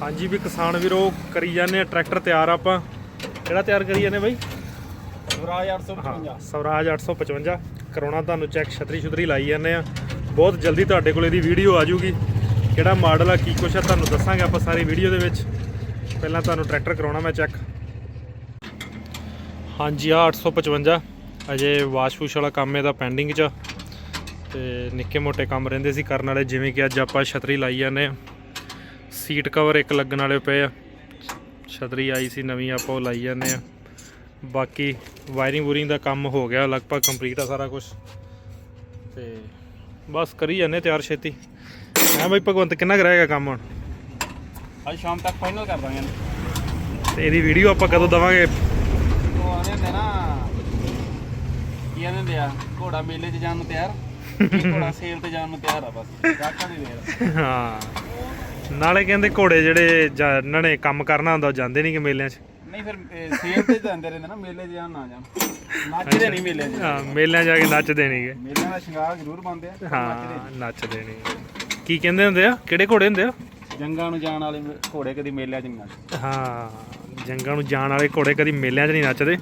ਹਾਂਜੀ ਵੀ ਕਿਸਾਨ ਵੀਰੋ ਕਰੀ ਜਾਂਦੇ ਆ ਟਰੈਕਟਰ ਤਿਆਰ ਆਪਾਂ। ਕਿਹੜਾ ਤਿਆਰ ਕਰੀ ਜਾਂਦੇ ਬਾਈ? ਸਵਰਾਜ ਹਾਂ 855 ਸਵਰਾਜ 855 ਕਰਾਉਣਾ ਤੁਹਾਨੂੰ ਚੈੱਕ ਛਤਰੀ ਛੁਤਰੀ ਲਾਈ ਜਾਂਦੇ ਆ। ਬਹੁਤ ਜਲਦੀ ਤੁਹਾਡੇ ਕੋਲ ਇਹਦੀ ਵੀਡੀਓ ਆ ਜਾਊਗੀ। ਕਿਹੜਾ ਮਾਡਲ ਆ ਕੀ ਕੁਛ ਆ ਤੁਹਾਨੂੰ ਦੱਸਾਂਗੇ ਆਪਾਂ ਸਾਰੀ ਵੀਡੀਓ ਦੇ ਵਿੱਚ। ਪਹਿਲਾਂ ਤੁਹਾਨੂੰ ਟਰੈਕਟਰ ਕਰਾਉਣਾ ਮੈਂ ਚੈੱਕ। ਹਾਂਜੀ ਆ 855 ਅਜੇ ਵਾਸ਼ਪੂਸ਼ ਵਾਲਾ ਕੰਮ ਇਹਦਾ ਪੈਂਡਿੰਗ 'ਚ। ਤੇ ਨਿੱਕੇ ਮੋਟੇ ਕੰਮ ਰਹਿੰਦੇ ਸੀ ਕਰਨ ਵਾਲੇ ਜਿਵੇਂ ਕਿ ਅੱਜ ਆਪਾਂ ਛਤਰੀ ਲਾਈ ਜਾਂਦੇ ਆ। ਸੀਟ ਕਵਰ ਇੱਕ ਲੱਗਣ ਵਾਲੇ ਪਏ ਆ। ਛਤਰੀ ਆਈ ਸੀ ਨਵੀਂ ਆਪਾਂ ਉਹ ਲਾਈ ਜਾਂਦੇ ਆ। ਬਾਕੀ ਵਾਇਰਿੰਗ ਵੂਰਿੰਗ ਦਾ ਕੰਮ ਹੋ ਗਿਆ ਲਗਭਗ ਕੰਪਲੀਟ ਆ ਸਾਰਾ ਕੁਝ ਤੇ ਬਸ ਕਰੀ ਜਾਂਦੇ ਤਿਆਰ ਛੇਤੀ। ਹਾਂ ਬਈ ਭਗਵੰਤ ਕਿੰਨਾ ਕੁ ਰਹਿ ਗਿਆ ਕੰਮ ਹੁਣ? ਅੱਜ ਸ਼ਾਮ ਤੱਕ ਫਾਈਨਲ ਕਰ ਦਾਂਗੇ ਤੇ ਇਹਦੀ ਵੀਡੀਓ ਆਪਾਂ ਕਦੋਂ ਦਵਾਂਗੇ? ਉਹ ਆਨੇ ਹੁੰਦੇ ਨਾ ਕੀ ਆਨੇ ਆ ਘੋੜਾ ਮੇਲੇ 'ਚ ਜਾਣ ਨੂੰ ਤਿਆਰ ਘੋੜਾ ਸੇਲ ਤੇ ਜਾਣ ਨੂੰ ਤਿਆਰ ਆ ਬਸ ਗਾਕਾਂ ਦੀ ਦੇਰ ਹਾਂ। ਨਾਲੇ ਕਹਿੰਦੇ ਘੋੜੇ ਜਿਹੜੇ ਜਾਂ ਇਹਨਾਂ ਨੇ ਕੰਮ ਕਰਨਾ ਹੁੰਦਾ ਉਹ ਜਾਂਦੇ ਨਹੀਂ ਕਿ ਮੇਲਿਆਂ 'ਚ। ਨਹੀਂ ਫਿਰ ਸੇਲ ਤੇ ਜਾਂਦੇ ਰਹਿੰਦੇ ਨਾ ਮੇਲੇ ਜਾਣ ਨਾ ਜਾਣ ਨੱਚਦੇ ਨਹੀਂ ਮੇਲੇ 'ਚ। ਹਾਂ ਮੇਲਿਆਂ ਜਾ ਕੇ ਨੱਚਦੇ ਨਹੀਂਗੇ ਮੇਲਿਆਂ ਦਾ ਸ਼ਿੰਗਾਰ ਜ਼ਰੂਰ ਪਾਉਂਦੇ ਆ ਪਰ ਨੱਚਦੇ ਹਾਂ ਨੱਚਦੇ ਨਹੀਂ ਕੀ ਕਹਿੰਦੇ ਹੁੰਦੇ ਆ? ਕਿਹੜੇ ਘੋੜੇ ਹੁੰਦੇ ਆ? ਨਹੀਂ। ਜੰਗਾਂ ਨੂੰ ਜਾਣ ਵਾਲੇ ਘੋੜੇ ਕਦੀ ਮੇਲਿਆਂ 'ਚ ਨਹੀਂ ਨੱਚਦੇ। ਹਾਂ ਜੰਗਾਂ ਨੂੰ ਜਾਣ ਵਾਲੇ ਘੋੜੇ ਕਦੀ ਮੇਲਿਆਂ 'ਚ ਨਹੀਂ ਨੱਚਦੇ।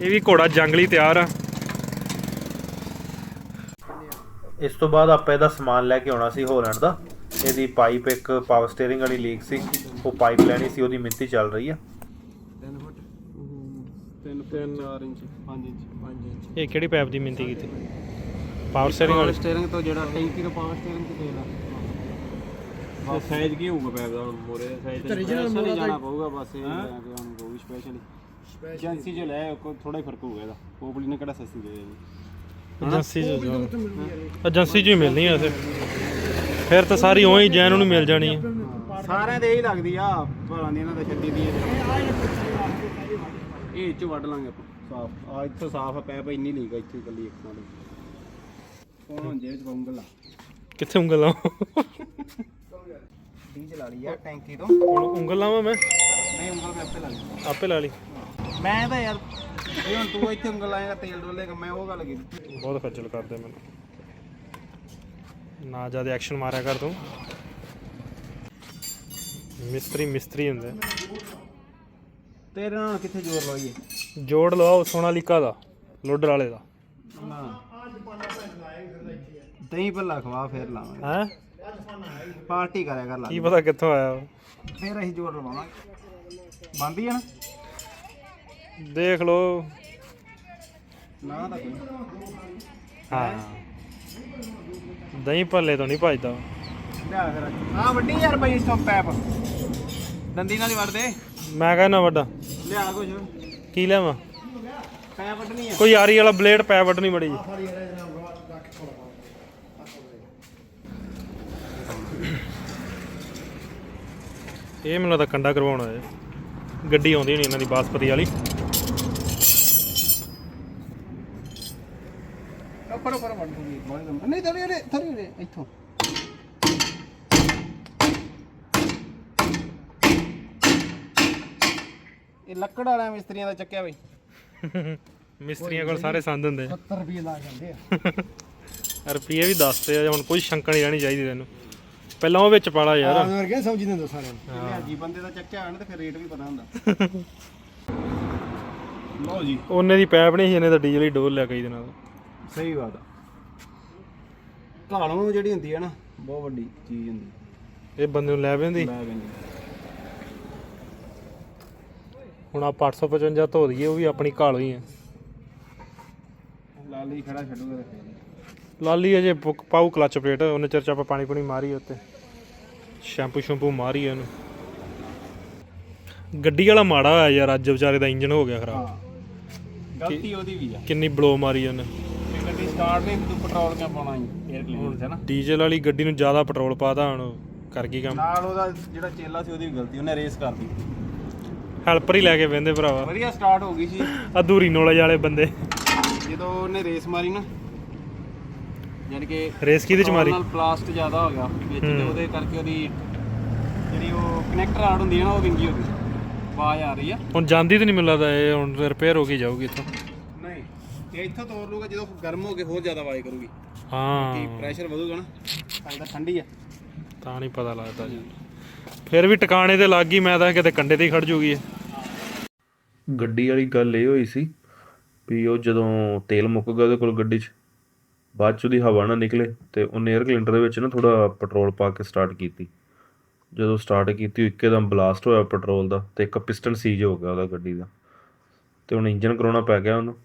ਇਹ ਵੀ ਘੋੜਾ ਜੰਗਲੀ ਤਿਆਰ ਆ। ਇਸ ਤੋਂ ਬਾਅਦ ਆਪਾਂ ਇਹਦਾ ਸਮਾਨ ਲੈ ਕੇ ਆਉਣਾ ਸੀ ਹੋਲੈਂਡ ਦਾ। ਇਹਦੀ ਪਾਈਪ ਇੱਕ ਪਾਵਰ ਸਟੀਅਰਿੰਗ ਵਾਲੀ ਲੀਕ ਸੀ। ਉਹ ਪਾਈਪ ਲੈਣੀ ਸੀ ਉਹਦੀ ਮਿੰਤੀ ਚੱਲ ਰਹੀ ਆ। 3 ਫੁੱਟ। 3 3 4 ਇੰਚ 5 ਇੰਚ। 5 ਇੰਚ। ਇਹ ਕਿਹੜੀ ਪਾਈਪ ਦੀ ਮਿੰਤੀ ਕੀਤੀ? ਪਾਵਰ ਸਟੀਅਰਿੰਗ ਵਾਲੀ। ਸਟੀਅਰਿੰਗ ਤੋਂ ਜਿਹੜਾ ਟੈਂਕੀ ਤੋਂ ਪਾਵਰ ਸਟੀਅਰਿੰਗ ਤੇ ਦੇਣਾ ਬਸ। ਸਾਈਜ਼ ਕੀ ਹੋਊਗਾ ਪੈਪ ਦਾ ਹੁਣ ਮੋਰੇ? ਦਾ ਸਾਈਜ਼ ਤੇ original ਨਹੀਂ ਜਾਣਾ ਪਊਗਾ ਬਸ ਇਹ ਲੈ ਕੇ ਹੁਣ ਕੋਈ ਸਪੈਸ਼ਲੀ ਏਜੰਸੀ ਜੋ ਲੈ ਕੋ ਥੋੜਾ ਹੀ ਫ਼ਰਕ ਹੋਊਗਾ ਇਹਦਾ। ਪੋਪਲੀ ਨੇ ਕਿਹੜਾ ਸਸਤੀ ਦੇ ਦੇਣੀ ਏਜੰਸੀ ਚ ਏਜੰਸੀ ਚ ਹੀ ਮਿਲਣੀ ਆ ਫਿਰ ਫਿਰ ਤਾਂ ਸਾਰੀ ਉਹੀ ਜੈਨ ਨੂੰ ਮਿਲ ਜਾਣੀ ਆ। ਸਾਰਿਆਂ ਦੇ ਇਹੀ ਲੱਗਦੀ ਆ ਭਾਲਾਂ ਦੀ ਇਹਨਾਂ ਦਾ ਛੱਡੀ ਦੀ ਇਹ ਚ ਵੱਢ ਲਾਂਗੇ ਆਪਾਂ ਸਾਫ਼। ਆ ਇੱਥੋਂ ਸਾਫ਼ ਆ ਪੈਪ ਇੰਨੀ ਲੀਕ ਆ ਇੱਥੇ ਇਕੱਲੀ ਇੱਕ ਤੇ ਕੌਣ ਜੇਬ ਚ ਪਾਉਂਗਾ ਲਾ ਕਿੱਥੇ ਉਂਗਲ? ਲਾਵਾਂ ਡੀ ਚਲਾ ਲਈ ਆ ਟੈਂਕੀ ਤੋਂ। ਹੁਣ ਉਂਗਲ ਲਾਵਾਂ ਮੈਂ? ਨਹੀਂ ਉਂਗਲ ਮੈਂ ਆਪੇ ਲਾ ਲਈ। ਆਪੇ ਲਾ ਲਈ। ਮੈਂ ਤਾਂ ਯਾਰ ਇਹ ਹੁਣ ਤੂੰ ਇੱਥੇ ਉਂਗਲ ਲਾਏਗਾ ਤੇਲ ਡੋਲੇਗਾ ਮੈਂ ਉਹ ਗੱਲ ਕੀਤੀ। ਬਹੁਤ ਖੱਜਲ ਕਰਦੇ ਮੈਨੂੰ। ਨਾ ਜ਼ਿਆਦਾ ਐਕਸ਼ਨ ਮਾਰਿਆ ਕਰ ਤੂੰ। ਮਿਸਤਰੀ ਮਿਸਤਰੀ ਹੁੰਦੇ। ਤੇਰੇ ਨਾਲ ਕਿੱਥੇ ਜ਼ੋਰ ਲਾਈਏ? ਜੋੜ ਲਵਾਓ ਸੋਨਾਲੀਕਾ ਦਾ ਲੋਡਰ ਵਾਲੇ ਦਾ। ਦਹੀਂ ਭੱਲਾ ਖਵਾ ਫੇਰ ਲਾਵਾਂਗੇ। ਹੈ? ਪਾਰਟੀ ਕਰਿਆ ਕਰ ਲਾ ਕੀ ਪਤਾ ਕਿੱਥੋਂ ਆਇਆ ਉਹ। ਫੇਰ ਅਸੀਂ ਜ਼ੋਰ ਲਵਾਵਾਂਗੇ। ਬੰਦੀ ਆ ਨਾ? ਦੇਖ ਲੋ ਨਾ ਤਾਂ ਕੋਈ। ਹਾਂ? ਦਹੀਂ ਭੱਲੇ ਤੋਂ ਨਹੀਂ ਭਜਦਾ। ਲਿਆ ਫਿਰ ਆ ਵੱਡੀ ਯਾਰ ਬਈ ਇੱਥੋਂ ਪੈਪ। ਦੰਦੀ ਨਾਲ ਹੀ ਦੇ ਮੈਂ ਕਹਿੰਦਾ ਵੱਡਾ ਲਿਆ ਕੁਝ ਕੀ ਲਿਆਵਾਂ? ਪੈਪ ਵੱਢਣੀ ਆ। ਕੋਈ ਯਾਰੀ ਵਾਲਾ ਬਲੇਡ ਪੈ ਵੱਢਣੀ ਬੜੀ ਜੀ। ਇਹ ਮੈਨੂੰ ਲੱਗਦਾ ਕੰਡਾ ਕਰਵਾਉਣਾ ਹੈ। ਗੱਡੀ ਆਉਂਦੀ ਨਹੀਂ ਇਹਨਾਂ ਦੀ ਬਾਸਪਤੀ ਵਾਲੀ। ਇਹ ਲੱਕੜ ਵਾਲਿਆਂ ਮਿਸਤਰੀਆਂ ਦਾ ਚੱਕਿਆ ਬਈ। ਮਿਸਤਰੀਆਂ ਕੋਲ ਸਾਰੇ ਸੰਦ ਹੁੰਦੇ 70 ਰੁਪਏ ਲਾ ਜਾਂਦੇ ਆ। ਰੁਪਏ ਵੀ ਦੱਸਦੇ ਆ ਹੁਣ ਕੋਈ ਸ਼ੰਕਾ ਨਹੀਂ ਰਹਿਣੀ ਚਾਹੀਦੀ ਤੈਨੂੰ। ਪਹਿਲਾਂ ਉਹ ਵਿੱਚ ਪਾਲਾ ਯਾਰ। ਵਰਗੇ ਸਮਝ ਨਹੀਂ ਦੋ ਸਾਰਿਆਂ ਨੂੰ। ਜੀ ਬੰਦੇ ਦਾ ਚੱਕਿਆ ਹੋਣ ਤੇ ਫਿਰ ਰੇਟ ਵੀ ਪਤਾ ਹੁੰਦਾ। ਲਓ ਜੀ। ਉਹਨੇ ਦੀ ਪੈਪ ਨਹੀਂ ਸੀ ਇਹਨੇ ਤਾਂ ਡੀਜ਼ਲ ਹੀ ਡੋਲ ਲਿਆ ਕਈ ਦਿਨਾਂ ਦਾ ਸਹੀ ਬਾਤ ਆ। ਘਾਲੋਂ ਜਿਹੜੀ ਹੁੰਦੀ ਹੈ ਨਾ ਬਹੁਤ ਵੱਡੀ ਚੀਜ਼ ਹੁੰਦੀ। ਇਹ ਬੰਦੇ ਨੂੰ ਲੈ ਪੈਂਦੀ ਲੈ ਹੁਣ ਆਪਾਂ 855 ਧੋ ਦਈਏ ਉਹ ਵੀ ਆਪਣੀ ਘਾਲ ਹੀ ਆ। ਲਾਲੀ ਖੜਾ ਛੱਡੂਗਾ ਤੇ ਫੇਰ। ਲਾਲੀ ਅਜੇ ਪੁੱਕ- ਪਾਊ ਕਲਚ ਪਲੇਟ ਉਹਨੇ ਚਿਰ ਚ ਆਪਾਂ ਪਾਣੀ ਪੁਣੀ ਮਾਰੀ ਉੱਤੇ। ਸ਼ੈਂਪੂ ਸ਼ੈਂਪੂ ਮਾਰੀ ਇਹਨੂੰ ਗੱਡੀ ਵਾਲਾ ਮਾੜਾ ਹੋਇਆ ਯਾਰ ਅੱਜ ਵਿਚਾਰੇ ਦਾ ਇੰਜਨ ਹੋ ਗਿਆ ਖਰਾਬ। ਹਾਂ। ਗਲਤੀ ਉਹਦੀ ਵੀ ਆ। ਕਿੰਨੀ ਬਲੋ ਮਾਰੀ ਉਹਨੇ। ਸਟਾਰਟ ਨਹੀਂ ਤੂੰ ਪੈਟਰੋਲ ਕਿਉਂ ਪਾਉਣਾ ਏਅਰ ਕਲੀਨਰ ਹੈ ਨਾ। ਡੀਜ਼ਲ ਵਾਲੀ ਗੱਡੀ ਨੂੰ ਜ਼ਿਆਦਾ ਪੈਟਰੋਲ ਪਾਤਾ ਹੁਣ ਕਰ ਗਈ ਕੰਮ? ਨਾਲ ਉਹਦਾ ਜਿਹੜਾ ਚੇਲਾ ਸੀ ਉਹਦੀ ਵੀ ਗਲਤੀ ਉਹਨੇ ਰੇਸ ਕਰਦੀ ਹੈਲਪਰ ਹੀ ਲੈ ਕੇ ਬਹਿੰਦੇ ਭਰਾਵਾ। ਵਧੀਆ ਸਟਾਰਟ ਹੋ ਗਈ ਸੀ। ਅਧੂਰੀ ਨੌਲੇਜ ਵਾਲੇ ਬੰਦੇ। ਜਦੋਂ ਉਹਨੇ ਰੇਸ ਮਾਰੀ ਨਾ ਯਾਨੀ ਕਿ ਰੇਸ ਕਿਹਦੇ ਚ ਮਾਰੀ? ਨਾਲ ਪਲਾਸਟ ਜ਼ਿਆਦਾ ਹੋ ਗਿਆ ਵਿੱਚ ਤੇ ਉਹਦੇ ਕਰਕੇ ਉਹਦੀ ਜਿਹੜੀ ਉਹ ਕਨੈਕਟਰ ਆੜ ਹੁੰਦੀ ਹੈ ਨਾ ਉਹ ਵਿੰਗੀ ਹੋ ਗਈ। ਆਵਾਜ਼ ਆ ਰਹੀ ਆ। ਹੁਣ ਜਾਂਦੀ ਤੇ ਨਹੀਂ ਮੈਨੂੰ ਲੱਗਦਾ ਇਹ ਹੁਣ ਰਿਪੇਅਰ ਹੋ ਕੇ ਜਾਊਗੀ ਇੱਥੋਂ। ਇਹ ਇੱਥੋਂ ਤੋੜ ਲੂਗਾ ਜਦੋਂ ਗਰਮ ਹੋ ਕੇ ਹੋਰ ਜ਼ਿਆਦਾ ਆਵਾਜ਼ ਕਰੂਗੀ। ਹਾਂ। ਕਿ ਪ੍ਰੈਸ਼ਰ ਵਧੂਗਾ ਨਾ ਤਾਂ ਤਾਂ ਠੰਡੀ ਆ। ਤਾਂ ਨਹੀਂ ਪਤਾ ਲੱਗਦਾ ਜੀ। ਫਿਰ ਵੀ ਟਿਕਾਣੇ ਤੇ ਲੱਗ ਗਈ ਮੈਂ ਤਾਂ ਕਿਤੇ ਕੰਡੇ ਤੇ ਹੀ ਖੜ ਜੂਗੀ ਇਹ। ਗੱਡੀ ਵਾਲੀ ਗੱਲ ਇਹ ਹੋਈ ਸੀ ਵੀ ਉਹ ਜਦੋਂ ਤੇਲ ਮੁੱਕ ਗਿਆ ਉਹਦੇ ਕੋਲ ਗੱਡੀ 'ਚ ਬਾਅਦ 'ਚ ਉਹਦੀ ਹਵਾ ਨਾ ਨਿਕਲੇ ਤੇ ਉਹਨੇ 에ਅਰ ਕਲਿੰਡਰ ਦੇ ਵਿੱਚ ਨਾ ਥੋੜਾ ਪੈਟਰੋਲ ਪਾ ਕੇ ਸਟਾਰਟ ਕੀਤੀ। ਜਦੋਂ ਸਟਾਰਟ ਕੀਤੀ ਉਹ ਇੱਕਦਮ ਬਲਾਸਟ ਹੋਇਆ ਪੈਟਰੋਲ ਦਾ ਤੇ ਇੱਕ ਪਿਸਟਨ ਸੀਜ ਹੋ ਗਿਆ ਉਹਦਾ ਗੱਡੀ ਦਾ। ਤੇ ਹੁਣ ਇੰਜਨ ਕਰਾਉਣਾ ਪੈ ਗਿਆ ਉਹਨੂੰ।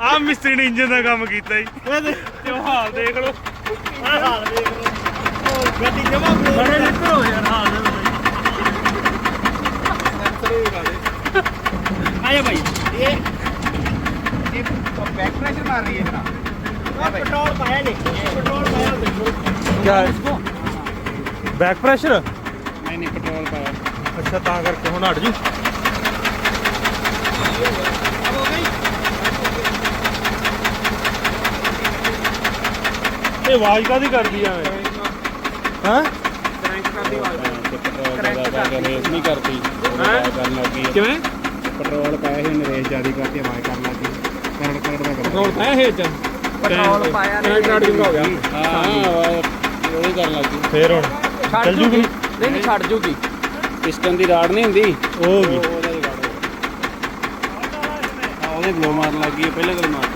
ਆ ਮਿਸਤਰੀ ਨੇ ਇੰਜਨ ਦਾ ਕੰਮ ਕੀਤਾ ਜੀ। ਤੇ ਉਹ ਹਾਲ ਦੇਖ ਲਓ। ਹਾਲ ਦੇਖ ਲਓ। ਗੱਡੀ ਜਮਾ ਬੜੇ ਨਿਕਲੋ ਯਾਰ ਹਾਲ ਦੇ ਵਿੱਚ ਆਇਆ ਭਾਈ। ਇਹ ਇਹ ਬੈਕ ਪ੍ਰੈਸ਼ਰ ਮਾਰ ਰਹੀ ਹੈ ਜਨਾਬ ਪੈਟਰੋਲ ਪਾਇਆ ਦੇਖੋ। ਪੈਟਰੋਲ ਪਾਇਆ ਬੈਕ ਪ੍ਰੈਸ਼ਰ ਨਹੀਂ ਪੈਟਰੋਲ ਪਾਇਆ। ਅੱਛਾ ਤਾਂ ਕਰਕੇ ਹੁਣ ਹਟ ਜੂ। ਇਹ ਆਵਾਜ਼ ਕਾਦੀ ਕਰਦੀ ਆ ਹਾਂ? ਕਰੰਟ ਪੈਟਰੋਲ ਪਾਇਆ ਸੀ ਨਰੇਸ਼ ਜਿਆਦੀ ਕਰਤੀ ਆਵਾਜ਼ ਕਰਨ ਲੱਗੀ ਕਰੰਟ ਕਰੰਟ ਦਾ ਪੈਟਰੋਲ ਪਾਇਆ ਹੈ ਜਾਂ ਪੈਟਰੋਲ ਪਾਇਆ ਨਹੀਂ ਕਰਨ ਲੱਗੀ। ਫੇਰ ਹੁਣ। ਚੱਲ ਜੂਗੀ। ਨਹੀਂ ਨਹੀਂ ਛੱਡ ਜੂਗੀ। ਪਿਸਟਨ ਦੀ ਰਾੜ ਨਹੀਂ ਹੁੰਦੀ। ਉਹ ਹੋ ਗਈ। ਉਹਦਾ ਹੀ ਰਾੜ ਆ ਉਹਦੇ ਬਲੋ ਮਾਰਨ ਲੱਗੀ ਪਹਿਲੇ ਕੋਲ ਮਾਰਦੀ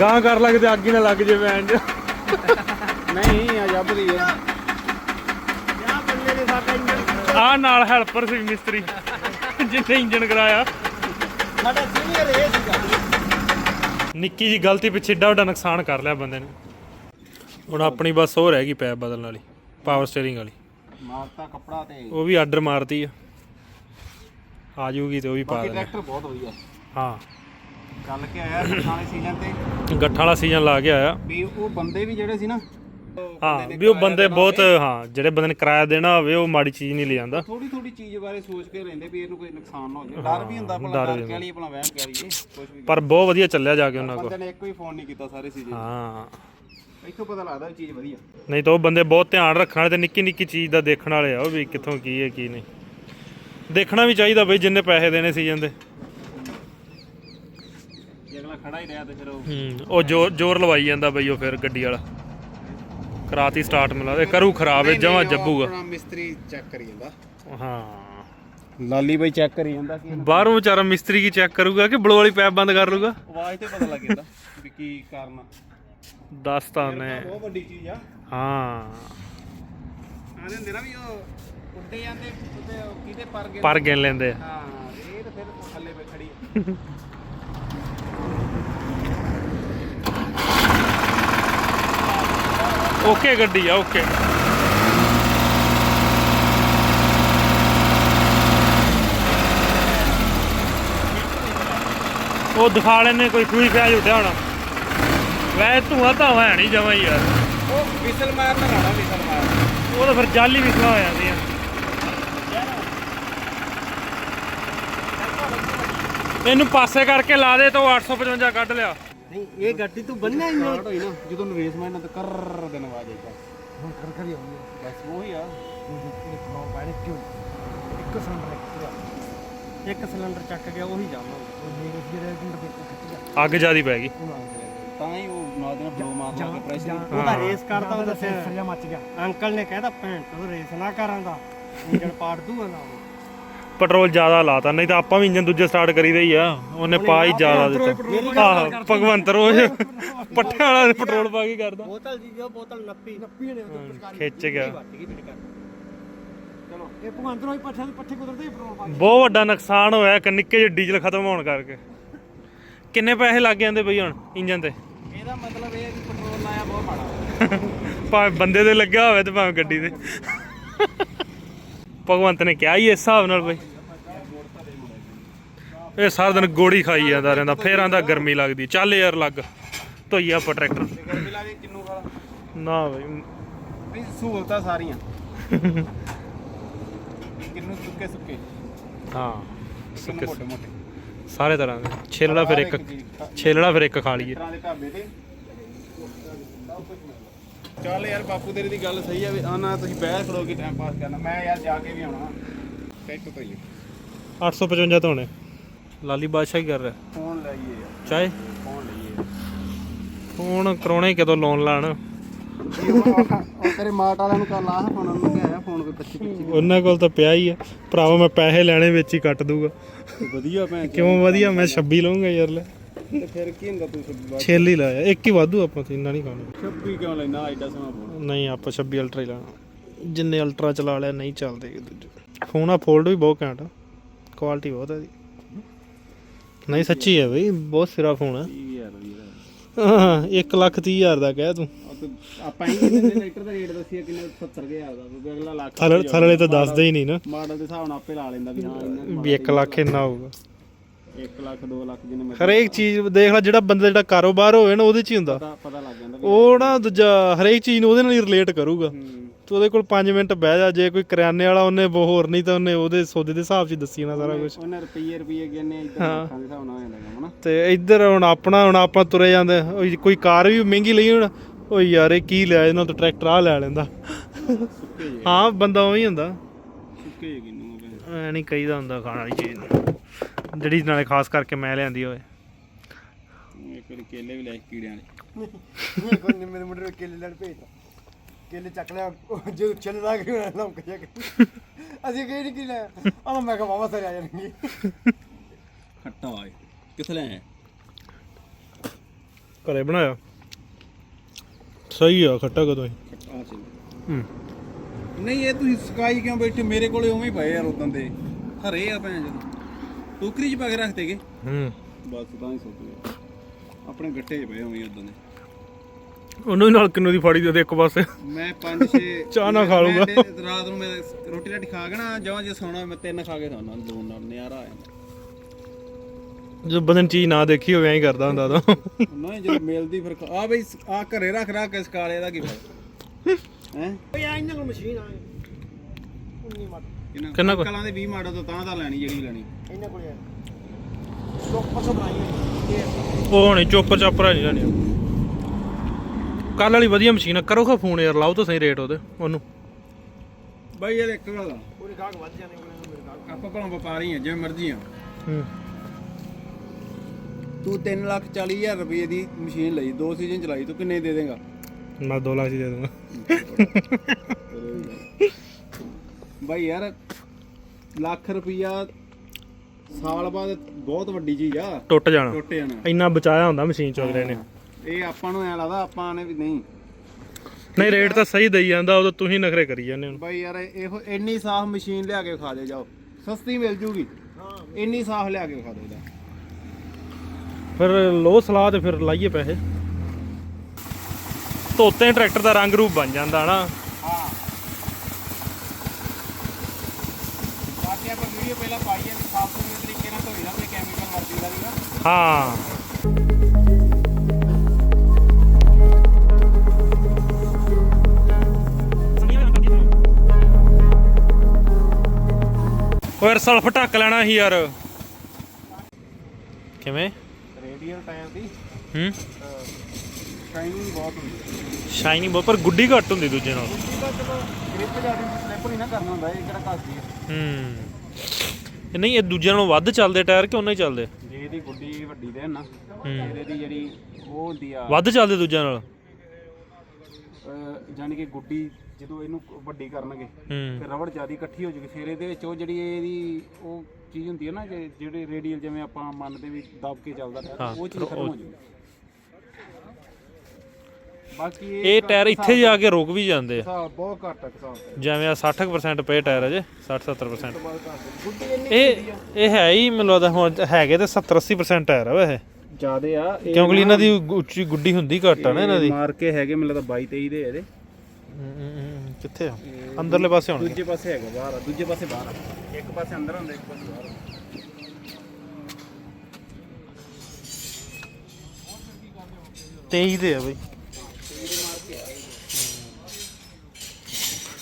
ਗਾਂ ਕਰ ਲੱਗ ਤੇ ਅੱਗ ਹੀ ਨਾ ਲੱਗ ਜੇ ਵੈਨ ਚ ਨਹੀਂ ਆ ਜੱਬਦੀ ਹੈ ਆ। ਨਾਲ ਹੈਲਪਰ ਸੀ ਮਿਸਤਰੀ ਜਿੰਨੇ ਇੰਜਨ ਕਰਾਇਆ। ਸਾਡਾ ਸੀਨੀਅਰ ਇਹ ਸੀਗਾ। ਨਿੱਕੀ ਜੀ ਗਲਤੀ ਪਿੱਛੇ ਏਡਾ ਵੱਡਾ ਨੁਕਸਾਨ ਕਰ ਲਿਆ ਬੰਦੇ ਨੇ। ਹੁਣ ਆਪਣੀ ਬਸ ਉਹ ਰਹਿ ਗਈ ਪੈਪ ਬਦਲਣ ਵਾਲੀ ਪਾਵਰ ਸਟੀਅਰਿੰਗ ਵਾਲੀ। ਮਾਰਤਾ ਕਪੜਾ ਤੇ। ਉਹ ਵੀ ਆਰਡਰ ਮਾਰਤੀ ਆ। ਆ ਜੂਗੀ ਤੇ ਉਹ ਵੀ ਪਾ ਬਾਕੀ ਦੇਣਾ ਟਰੈਕਟਰ ਬਹੁਤ ਵਧੀਆ। ਹਾਂ। ਕੱਲ ਕੇ ਆਇਆ ਪੁਰਾਣੇ ਸੀਜ਼ਨ ਤੇ। ਗੱਠਾਂ ਵਾਲਾ ਸੀਜ਼ਨ ਲਾ ਕੇ ਆਇਆ। ਵੀ ਉਹ ਬੰਦੇ ਵੀ ਜਿਹੜੇ ਸੀ ਨਾ ਹਾਂ ਵੀ ਉਹ ਬੰਦੇ ਬਹੁਤ ਹਾਂ ਜਿਹੜੇ ਬੰਦੇ ਨੇ ਕਿਰਾਇਆ ਦੇਣਾ ਹੋਵੇ ਉਹ ਮਾੜੀ ਚੀਜ਼ ਨਹੀਂ ਲੈ ਜਾਂਦਾ ਥੋੜੀ ਥੋੜੀ ਚੀਜ਼ ਬਾਰੇ ਸੋਚ ਕੇ ਰਹਿੰਦੇ ਵੀ ਇਹਨੂੰ ਕੋਈ ਨੁਕਸਾਨ ਨਾ ਹੋ ਜਾਵੇ। ਡਰ ਵੀ ਹੁੰਦਾ ਭਲਾ ਡਰ ਕਹਿ ਲਈਏ ਭਲਾ ਵਹਿਮ ਕਹਿ ਲਈਏ ਕੁਝ ਵੀ। ਪਰ ਬਹੁਤ ਵਧੀਆ ਚੱਲਿਆ ਜਾ ਕੇ ਉਹਨਾਂ ਕੋਲ। ਬੰਦੇ ਨੇ ਇੱਕ ਵੀ ਫੋਨ ਨਹੀਂ ਕੀਤਾ ਸਾਰੇ ਸੀਜ਼ਨ ਹਾਂ। ਇੱਥੋਂ ਪਤਾ ਲੱਗਦਾ ਵੀ ਚੀਜ਼ ਵਧੀਆ। ਨਹੀਂ ਤਾਂ ਉਹ ਬੰਦੇ ਬਹੁਤ ਧਿਆਨ ਰੱਖਣ ਵਾਲੇ ਤੇ ਨਿੱਕੀ ਨਿੱਕੀ ਚੀਜ਼ ਦਾ ਦੇਖਣ ਵਾਲੇ ਆ ਉਹ ਵੀ ਕਿੱਥੋਂ ਕੀ ਹੈ ਕੀ ਨਹੀਂ। ਦੇਖਣਾ ਵੀ ਚਾਹੀਦਾ ਬਈ ਜਿੰਨੇ ਪੈਸੇ ਦੇਣੇ ਸੀਜ਼ਨ ਦੇ ਜੇ ਅਗਲਾ ਖੜਾ ਹੀ ਰਿਹਾ ਤੇ ਫਿਰ ਉਹ ਹੂੰ ਉਹ ਜ਼ੋਰ ਜ਼ੋਰ ਲਵਾਈ ਜਾਂਦਾ ਬਈ ਉਹ ਫਿਰ ਗੱਡੀ ਵਾਲਾ। ਕਰਾਤੀ ਸਟਾਰਟ ਮਿਲਾ ਦੇ ਕਰੂ ਖਰਾਬ ਹੈ ਜਮਾ ਜੱਬੂਗਾ। ਆਪਣਾ ਮਿਸਤਰੀ ਚੈੱਕ ਕਰੀ ਜਾਂਦਾ। ਹਾਂ। ਲਾਲੀ ਬਾਈ ਚੈੱਕ ਕਰੀ ਜਾਂਦਾ ਕਿ ਬਾਹਰੋਂ ਵਿਚਾਰਾ ਮਿਸਤਰੀ ਕੀ ਚੈੱਕ ਕਰੂਗਾ ਕਿ ਬਲੋ ਵਾਲੀ ਪੈਪ ਬੰਦ ਕਰ ਲੂਗਾ ਆਵਾਜ਼ ਤੇ ਪਤਾ ਲੱਗ ਜਾਂਦਾ ਵੀ ਕੀ ਕਾਰਨ ਆ। ਦੱਸ ਤਾਂ ਉਹਨੇ ਬਹੁਤ ਵੱਡੀ ਚੀਜ਼ ਆ। ਹਾਂ। ਆਦੇ ਹੁੰਦੇ ਨਾ ਵੀ ਉਹ ਉੱਡੇ ਜਾਂਦੇ ਉੱਤੇ ਕਿਤੇ ਪਰ ਗਏ ਪਰ ਗਿਣ ਲੈਂਦੇ ਹਾਂ ਇਹ ਤਾਂ ਫਿਰ ਥੱਲੇ ਪੇ ਖੜੀ ਆ। ਓਕੇ ਗੱਡੀ ਆ ਓਕੇ। ਉਹ ਦਿਖਾ ਲੈਨੇ ਕੋਈ ਖੂਈ ਪਿਆਜ ਉੱਠਿਆ ਹੋਣਾ। ਵੈ ਧੂਆ ਤਾਂ ਹੈ ਨਹੀਂ ਜਮਾ ਹੀ ਯਾਰ। ਉਹ ਵਿਸਲ ਮਾਰਨਾ ਰਾਣਾ ਵਿਸਲ ਮਾਰ। ਉਹ ਤਾਂ ਫਿਰ ਜਾਲੀ ਵੀ ਖਵਾ ਹੋ ਜਾਂਦੀ ਆ ਇਹਨੂੰ ਪਾਸੇ ਕਰਕੇ ਲਾ ਦੇ ਤਾਂ ਉਹ 855 ਕੱਢ ਲਿਆ। ਨਹੀਂ ਇਹ ਗੱਡੀ ਤੂੰ ਬੰਨਿਆ ਹੀ ਨਾ ਜਦੋਂ ਨੂੰ ਰੇਸ ਮਾਰਨਾ ਤਾਂ ਕਰ ਦੇਣ ਆਵਾਜ਼ ਆਈ ਹੁਣ ਕਰ ਕਰ ਹੀ ਆਉਂਦੀ ਬਸ ਉਹੀ ਆ। ਇੱਕ ਸਿਲੰਡਰ ਇੱਕ ਸਿਲੰਡਰ ਚੱਕ ਗਿਆ ਉਹੀ ਜਾਵਾਂਗੇ। ਉਹ ਮੇਰੇ ਜਿਹੜੇ ਅੰਦਰ ਦੇ ਖਿੱਚ ਗਿਆ। ਅੱਗ ਜਿਆਦੀ ਪੈ ਗਈ। ਤਾਂ ਹੀ ਉਹ ਨਾਲ ਦੇ ਨਾਲ ਬਲੋ ਮਾਰਨ ਲੱਗ ਗਿਆ ਪ੍ਰੈਸ਼ਰ ਉਹਦਾ ਰੇਸ ਕਰਦਾ ਉਹਦਾ ਸੈਂਸਰ ਜਾਂ ਮੱਚ ਗਿਆ। ਅੰਕਲ ਨੇ ਕਹਿਦਾ ਭੈਣ ਤੂੰ ਰੇਸ ਨਾ ਕਰਾਂਦਾ ਇੰਜਣ ਪਾੜ ਦੂਗਾ ਨਾ। ਪੈਟਰੋਲ ਜ਼ਿਆਦਾ ਲਾਤਾ ਨਹੀਂ ਤਾਂ ਆਪਾਂ ਵੀ ਇੰਜਨ ਦੂਜੇ ਸਟਾਰਟ ਕਰੀਦਾ ਹੀ ਆ। ਉਹਨੇ ਪਾ ਹੀ ਜ਼ਿਆਦਾ ਦਿੱਤਾ। ਆਹ ਭਗਵੰਤ ਰੋਜ਼ ਪੱਠਿਆਂ ਵਾਲਾ ਪੈਟਰੋਲ ਪਾ ਕੇ ਕਰਦਾ। ਬੋਤਲ ਜੀ ਜੋ ਬੋਤਲ ਨੱਪੀ। ਨੱਪੀ ਨੇ ਉਹ ਖਿੱਚ ਗਿਆ ਚਲੋ। ਇਹ ਭਗਵੰਤ ਰੋਈ ਪੱਠੇ ਦੇ ਪੱਠੇ ਕੁਦਰਦੇ ਹੀ ਪੈਟਰੋਲ ਪਾ ਕੇ। ਬਹੁਤ ਵੱਡਾ ਨੁਕਸਾਨ ਹੋਇਆ ਇੱਕ ਨਿੱਕੇ ਜਿਹੇ ਡੀਜ਼ਲ ਖਤਮ ਹੋਣ ਕਰਕੇ। ਕਿੰਨੇ ਪੈਸੇ ਲੱਗ ਜਾਂਦੇ ਬਈ ਹੁਣ ਇੰਜਨ ਤੇ? ਇਹਦਾ ਮਤਲਬ ਇਹ ਹੈ ਕਿ ਪੈਟਰੋਲ ਲਾਇਆ ਬਹੁਤ ਮਾੜਾ। ਭਾਵੇਂ ਬੰਦੇ ਦੇ ਲੱਗਾ ਹੋਵੇ ਤੇ ਭਾਵੇਂ ਗੱਡੀ ਦੇ ਭਗਵੰਤ ਨੇ ਕਿਹਾ ਹੀ ਇਸ ਹਿਸਾਬ ਨਾਲ ਬਈ। ਇਹ ਸਾਰਾ ਦਿਨ ਗੋੜੀ ਖਾਈ ਜਾਂਦਾ ਰਹਿੰਦਾ ਫੇਰ ਆਂਦਾ ਗਰਮੀ ਲੱਗਦੀ ਚੱਲ ਯਾਰ ਲੱਗ ਧੋਈ ਆਪਾਂ ਟਰੈਕਟਰ। ਗਰਮੀ ਲੱਗੇ ਕਿੰਨੂ ਖਾਲਾ? ਨਾ ਬਈ। ਸਹੂਲਤਾਂ ਸਾਰੀਆਂ। ਕਿੰਨੂ ਸੁੱਕੇ ਸੁੱਕੇ ਹਾਂ ਕਿੰਨੂ ਮੋਟੇ ਮੋਟੇ ਸਾਰੇ ਤਰ੍ਹਾਂ ਦੇ। ਛੇਲੜਾ ਫਿਰ ਇੱਕ ਛੇਲੜਾ ਫਿਰ ਇੱਕ ਖਾ ਲਈਏ। ਤਰ੍ਹਾਂ ਦੇ ਢਾਬੇ ਤੇ ਚੱਲ ਯਾਰ ਬਾਪੂ ਤੇਰੀ ਦੀ ਗੱਲ ਸਹੀ ਆ ਵੀ ਆਨਾ ਤੁਸੀਂ ਬਹਿ ਖੜੋ ਕੇ ਟਾਈਮ ਪਾਸ ਕਰਨਾ। ਮੈਂ ਯਾਰ ਜਾ ਕੇ ਵੀ ਆਉਣਾ। ਟੈਕ ਤੋਂ ਹੀ 855 ਤੋਂ ਨੇ ਲਾਲੀ ਬਾਦਸ਼ਾਹ ਕੀ ਕਰ ਰਿਹਾ? ਫੋਨ ਲਈਏ ਯਾਰ। ਚਾਹੇ? ਫੋਨ ਲਈਏ। ਫੋਨ ਕਰਾਉਣਾ ਹੀ ਕਦੋਂ ਲੋਨ ਲਾਣ। ਉਹ ਤੇਰੇ ਮਾਟ ਵਾਲਿਆਂ ਨੂੰ ਆਹ ਫੋਨ ਉਹਨੂੰ ਕਿਹਾ। ਫੋਨ ਕੋਈ 25 25 ਉਹਨਾਂ ਕੋਲ ਤਾਂ ਪਿਆ ਹੀ ਆ। ਭਰਾਵਾ ਮੈਂ ਪੈਸੇ ਲੈਣੇ ਵਿੱਚ ਹੀ ਕੱਟ ਦੂਗਾ। ਵਧੀਆ ਭੈਣ ਕਿਉਂ ਵਧੀਆ? ਮੈਂ 26 ਲਵਾਂਗਾ ਯਾਰ ਲੈ। ਤੇ ਫਿਰ ਕੀ ਹੁੰਦਾ ਤੂੰ ਸਭ ਛੇਲ ਹੀ ਲਾਇਆ। ਇੱਕ ਹੀ ਵਾਧੂ ਆਪਾਂ ਤੇ ਇੰਨਾ ਨਹੀਂ ਖਾਣਾ। 26 ਕਿਉਂ ਲੈਣਾ ਐਡਾ ਸਮਾਂ ਫੋਨ ਨਹੀਂ ਆਪਾਂ 26 ਅਲਟਰਾ ਹੀ ਲਾਣਾ। ਜਿੰਨੇ ਅਲਟਰਾ ਚਲਾ ਲਿਆ ਨਹੀਂ ਚੱਲਦੇ ਇਹ ਦੂਜੇ। ਫੋਨ ਆ ਫੋਲਡ ਵੀ ਬਹੁਤ ਘੈਂਟ ਆ। ਕੁਆਲਿਟੀ ਬਹੁਤ ਹੈ ਦੀ ਨਹੀਂ ਸੱਚੀ ਹੈ ਬਈ ਬਹੁਤ ਸਿਰਾ ਫੋਨ ਹੈ 30 ਯਾਰ ਵੀਰ ਹਾਂ। 1 ਲੱਖ 30 ਹਜ਼ਾਰ ਦਾ ਕਹਿ ਤੇ। ਆਪਾਂ ਹੀ ਇਹਦੇ ਲਾਈਟਰ ਦਾ ਰੇਟ ਦੱਸਿਆ ਕਿੰਨੇ 70000 ਦਾ ਕਿਉਂਕਿ ਅਗਲਾ ਲੱਖ ਥਲ ਥਲਲੇ ਤਾਂ ਦੱਸਦੇ ਹੀ ਨਹੀਂ ਨਾ। ਮਾਡਲ ਦੇ ਹਿਸਾਬ ਨਾਲ ਆਪੇ ਲਾ ਲੈਂਦਾ ਵੀ ਹਾਂ ਇਹਨਾਂ ਵੀ 1 ਲੱਖ ਇੰਨਾ ਹੋਊਗਾ। 1 ਲੱਖ 2 ਲੱਖ ਜਿੰਨੇ ਮਰਜ਼ੀ ਹਰੇਕ ਚੀਜ਼ ਦੇਖ ਲੈ ਜਿਹੜਾ ਬੰਦਾ ਜਿਹੜਾ ਕਾਰੋਬਾਰ ਹੋਵੇ ਨਾ ਉਹਦੇ ਚ ਹੀ ਹੁੰਦਾ। ਪਤਾ ਪਤਾ ਲੱਗ ਜਾਂਦਾ ਵੀ ਉਹ ਨਾ ਦੂਜਾ ਹਰੇਕ ਚੀਜ਼ ਨੂੰ ਉਹਦੇ ਨਾਲ ਹੀ ਰਿਲੇਟ ਕਰੂਗਾ। ਤੂੰ ਉਹਦੇ ਕੋਲ 5 ਮਿੰਟ ਬਹਿ ਜਾ ਜੇ ਕੋਈ ਕਰਿਆਨੇ ਵਾਲਾ ਉਹਨੇ ਬਹੁ ਹੋਰ ਨਹੀਂ ਤਾਂ ਉਹਨੇ ਉਹਦੇ ਸੌਦੇ ਦੇ ਹਿਸਾਬ 'ਚ ਹੀ ਦੱਸੀ ਜਾਣਾ ਸਾਰਾ ਕੁਝ ਉਹਨੇ ਰੁਪਈਏ ਰੁਪਈਏ ਗਿਣਨੇ ਇਦਾਂ ਲੱਖਾਂ ਦੇ ਹਿਸਾਬ ਨਾਲ ਹੋ ਜਾਂਦਾ ਕੰਮ ਨਾ। ਤੇ ਇੱਧਰ ਹੁਣ ਆਪਣਾ ਹੁਣ ਆਪਾਂ ਤੁਰੇ ਜਾਂਦੇ ਕੋਈ ਕਾਰ ਵੀ ਮਹਿੰਗੀ ਲਈ ਹੁਣ ਓ ਯਾਰ ਇਹ ਕੀ ਲਿਆ ਇਹਨਾਂ ਤੋਂ ਟਰੈਕਟਰ ਆ ਲੈ ਲੈਂਦਾ। ਹਾਂ ਬੰਦਾ ਉਹੀ ਹੁੰਦਾ। ਸੁੱਕੇ ਜੇ ਕਿੰਨੂ ਹੋ ਐ ਨਹੀਂ ਕਹੀਦਾ ਹੁੰਦਾ ਖਾਣ ਵਾਲੀ ਚੀਜ਼ ਨੂੰ। ਜਿਹੜੀ ਨਾਲੇ ਖਾਸ ਕਰਕੇ ਮੈਂ ਲਿਆਂਦੀ ਗਏ ਇੱਕ ਵਾਰੀ ਕੇਲੇ ਵੀ ਲੈ ਕੇ ਕੀੜਿਆਂ ਵਾਲੇ ਕੋਈ ਨਹੀਂ ਮੇਰੇ ਮੁੰਡੇ ਨੂੰ ਕੇਲੇ ਲੈਣ ਭੇਜਦਾ ਕੇਲੇ ਚੱਕ ਲਿਆ ਜੇ ਚੱਲ ਲੱਗ ਗਿਆ ਲੰਕ ਜਾ ਕੇ। ਅਸੀਂ ਕਹੀ ਨਹੀਂ ਕਿ ਲੈ ਆ ਮੈਂ ਕਿਹਾ ਵਾਵਾ ਸਾਰੇ ਆ ਜਾਣਗੇ। ਖੱਟਾ ਹੋਏ ਕਿੱਥੇ ਲੈ ਆਏ ਘਰੇ ਬਣਾਇਆ। ਸਹੀ ਆ ਖੱਟਾ ਕਦੋਂ ਹੀ ਖੱਟਾ ਸੀ? ਹੂੰ। ਨਹੀਂ ਇਹ ਤੁਸੀਂ ਸਕਾਈ ਕਿਉਂ ਬੈਠੇ ਮੇਰੇ ਕੋਲੇ ਉਵੇਂ ਹੀ ਪਏ ਯਾਰ ਉਦੋਂ ਦੇ। ਹਰੇ ਆ ਭੈਣ ਜਦੋਂ ਟੋਕਰੀ 'ਚ ਪਾ ਕੇ ਰੱਖਤੇਗੇ ਹੂੰ। ਬਸ ਤਾਂ ਹੀ ਸੁੱਕ ਗਏ ਆਪਣੇ ਗੱਟੇ 'ਚ ਪਏ ਉਵੇਂ ਉਦੋਂ ਦੇ। ਉਹਨੂੰ ਵੀ ਨਾਲ ਕਿੰਨੂ ਦੀ ਫਾੜੀ ਦੇ ਦੇ ਇੱਕ ਪਾਸੇ। ਮੈਂ ਪੰਜ ਛੇ ਚਾਹ ਨਾ ਖਾ। ਤੇ ਰਾਤ ਨੂੰ ਮੈਂ ਰੋਟੀ ਰਾਟੀ ਖਾ ਕੇ ਨਾ ਜਮਾਂ ਜੇ ਸੌਣਾ ਮੈਂ ਤਿੰਨ ਖਾ ਕੇ ਸੌਣਾ ਦੋ ਨਾਲ ਨਿਆਰਾ ਆ ਜਾਂਦਾ। ਜੋ ਬੰਦੇ ਨੇ ਚੀਜ਼ ਨਾ ਦੇਖੀ ਹੋਵੇ ਐਂ ਹੀ ਕਰਦਾ ਹੁੰਦਾ ਤਾਂ। ਨਹੀਂ ਜਦੋਂ ਮਿਲਦੀ ਫਿਰ ਆ ਬਈ ਆ ਘਰੇ ਰੱਖ ਰੱਖ ਕੇ ਸਕਾਲੇ ਦਾ ਕੀ ਫਾਇਦਾ ਹੈ? ਓਏ ਆ ਇਹਨਾਂ ਕੋਲ ਮਸ਼ੀਨ ਆ। ਉਨੀ ਕਿੰਨਾ ਕੁ? ਕਲਾਂ ਦੇ 20 ਮਾਡਲ ਤੋਂ ਤਾਂ ਤਾਂ ਲੈਣੀ ਜਿਹੜੀ ਲੈਣੀ। ਇਹਨਾਂ ਕੋਲ ਆ ਲੋਕ ਪਸੋ ਬਣਾਈ ਹੋਈ ਹੈ। ਇਹ ਉਹ ਹੋਣੀ ਚੋਪਰ ਚਾਪਰ ਨਹੀਂ ਲੈਣੀ ਕੱਲ ਵਾਲੀ ਵਧੀਆ ਮਸ਼ੀਨ ਆ। ਕਰੋ ਖਾ ਫੋਨ ਯਾਰ ਲਾਓ ਤਾਂ ਸਹੀ ਰੇਟ ਉਹਦੇ ਉਹਨੂੰ। ਬਾਈ ਯਾਰ ਇੱਕ ਗੱਲ ਆ ਗਾਹਕ ਵੱਧ ਜਾਣੇ ਉਹਨੇ ਮੇਰੇ ਗਾਹਕ। ਆਪਾਂ ਭਾਵੇਂ ਵਪਾਰੀ ਆ ਜਿਵੇਂ ਮਰਜ਼ੀ ਆ। ਹੂੰ। ਤੂੰ 3 ਲੱਖ 40 ਹਜ਼ਾਰ ਰੁਪਏ ਦੀ ਮਸ਼ੀਨ ਲਈ ਦੋ ਸੀਜ਼ਨ ਚਲਾਈ ਤੂੰ ਕਿੰਨੇ ਦੇ ਦੇਂਗਾ? ਮੈਂ 2 ਲੱਖ ਦੀ ਦੇ ਦੂੰਗਾ। ਬਾਈ ਯਾਰ ਲੱਖ ਰੁਪਈਆ ਸਾਲ ਬਾਅਦ ਬਹੁਤ ਵੱਡੀ ਚੀਜ਼ ਆ। ਟੁੱਟ ਜਾਣਾ। ਟੁੱਟ ਜਾਣਾ। ਇੰਨਾ ਬਚਾਇਆ ਹੁੰਦਾ ਮਸ਼ੀਨ ਚੋਂ ਅਗਲੇ ਨੇ। ਇਹ ਆਪਾਂ ਨੂੰ ਐ ਲੱਗਦਾ ਆਪਾਂ ਨੇ ਵੀ ਨਹੀਂ। ਨਹੀਂ ਰੇਟ ਤਾਂ ਸਹੀ ਦੇਈ ਜਾਂਦਾ ਉਦੋਂ ਤੁਸੀਂ ਨਖਰੇ ਕਰੀ ਜਾਂਦੇ ਹੋ ਬਾਈ ਯਾਰ ਇਹੋ ਇੰਨੀ ਸਾਫ਼ ਮਸ਼ੀਨ ਲਿਆ ਕੇ ਖਾ ਦੇ ਜਾਓ। ਸਸਤੀ ਮਿਲ ਜੂਗੀ। ਇੰਨੀ ਸਾਫ਼ ਲਿਆ ਕੇ ਖਾ ਦੇ ਜਾ। ਫਿਰ ਲੋ ਸਲਾਹ ਤੇ ਫਿਰ ਲਾਈਏ ਪੈਸੇ। ਧੋਤੇ ਟਰੈਕਟਰ ਦਾ ਰੰਗ ਰੂਪ ਬਣ ਜਾਂਦਾ ਨਾ। ਹਾਂ। ਬਾਕੀ ਆਪਾਂ ਵੀਡੀਓ ਪਹਿਲਾਂ ਪਾਈ ਹੈ ਵੀ ਸਾਫ਼ ਸੁਥਰੇ ਤਰੀਕੇ ਨਾਲ ਧੋਈਦਾ ਕੋਈ ਕੈਮੀਕਲ ਵਰਤੀਦਾ ਨਹੀਂਗਾ ਹਾਂ। ਓਏ ਸਲਫ ਢੱਕ ਲੈਣਾ ਸੀ ਯਾਰ। ਕਿਵੇਂ? ਰੇਡੀਅਲ ਟਾਇਰ ਦੀ ਹੂੰ? ਸ਼ਾਈਨਿੰਗ ਬਹੁਤ ਹੁੰਦੀ ਹੈ। ਸ਼ਾਈਨੀ ਬਹੁਤ ਪਰ ਗੁੱਡੀ ਘੱਟ ਹੁੰਦੀ ਦੂਜੇ ਨਾਲ। ਚਲੋ ਗ੍ਰਿਪ ਜ਼ਿਆਦਾ ਸਲਿੱਪ ਨਹੀਂ ਨਾ ਕਰਨਾ ਹੁੰਦਾ ਇਹ ਕਿਹੜਾ ਘਸਦੀ ਹੈ। ਹੂੰ। ਇਹ ਨਹੀਂ ਇਹ ਦੂਜੇ ਨਾਲੋਂ ਵੱਧ ਚੱਲਦੇ ਟਾਇਰ ਕਿ ਉਹਨਾਂ ਹੀ ਚੱਲਦੇ? ਜੇ ਇਹਦੀ ਗੁੱਡੀ ਵੱਡੀ ਦੇ ਨਾ ਇਹਦੇ ਦੀ ਜਿਹੜੀ ਉਹ ਹੁੰਦੀ ਆ ਵੱਧ ਚੱਲਦੇ ਦੂਜਿਆਂ ਨਾਲ? ਜਾਣੀ ਕਿ ਗੁੱਡੀ ਜਦੋਂ ਇਹਨੂੰ ਵੱਡੀ ਕਰਨਗੇ ਤੇ ਰਬੜ ਜਿਆਦੀ ਇਕੱਠੀ ਹੋ ਜੂਗੀ ਫਿਰ ਇਹਦੇ ਵਿੱਚ ਉਹ ਜਿਹੜੀ ਇਹਦੀ ਉਹ ਚੀਜ਼ ਹੁੰਦੀ ਹੈ ਨਾ ਜੇ ਜਿਹੜੇ ਰੇਡੀਅਲ ਜਿਵੇਂ ਆਪਾਂ ਮੰਨਦੇ ਵੀ ਦਬ ਕੇ ਚੱਲਦਾ ਟਾਇਰ, ਹਾਂ, ਉਹ ਚੀਜ਼ ਖਤਮ ਹੋ ਜੂਗੀ ਬਾਕੀ ਇਹ ਟਾਇਰ ਇੱਥੇ ਜਾ ਕੇ ਰੁਕ ਵੀ ਜਾਂਦੇ ਆ। ਹਿਸਾਬ ਬਹੁਤ ਘੱਟ ਹੈ ਹਿਸਾਬ ਤੇ। ਜਿਵੇਂ ਆ 60% ਪਏ ਟਾਇਰ ਅਜੇ 60 70% ਬਹੁਤ ਘੱਟ। ਹੈ। ਗੁੱਡੀ ਇੰਨੀ ਇਹ ਇਹ ਹੈ ਹੀ ਮੈਨੂੰ ਲੱਗਦਾ ਹੁਣ ਹੈਗੇ ਤੇ 70 80% ਟਾਇਰ ਆ ਵੈਸੇ। ਜਿਆਦੇ ਆ ਇਹ ਕਿਉਂਕਿ ਇਹਨਾਂ ਦੀ ਉੱਚੀ ਗੁੱਡੀ ਹੁੰਦੀ ਘੱਟ ਆ ਨਾ ਇਹਨਾਂ ਦੀ। ਮਾਰ ਕੇ ਹੈਗੇ ਮੈਨੂੰ ਲੱਗਦਾ 22 23 ਦੇ ਇਹਦੇ। ਕਿੱਥੇ ਆ? ਅੰਦਰਲੇ ਪਾਸੇ ਹੋਣਗੇ। ਦੂਜੇ ਪਾਸੇ ਹੈਗਾ ਬਾਹਰ ਆ ਦੂਜੇ ਪਾਸੇ ਬਾਹਰ ਆ। ਇੱਕ ਪਾਸੇ ਅੰਦਰ ਹੁੰਦਾ ਇੱਕ ਪਾਸੇ ਬਾਹਰ। 23 ਦੇ ਆ ਬਈ।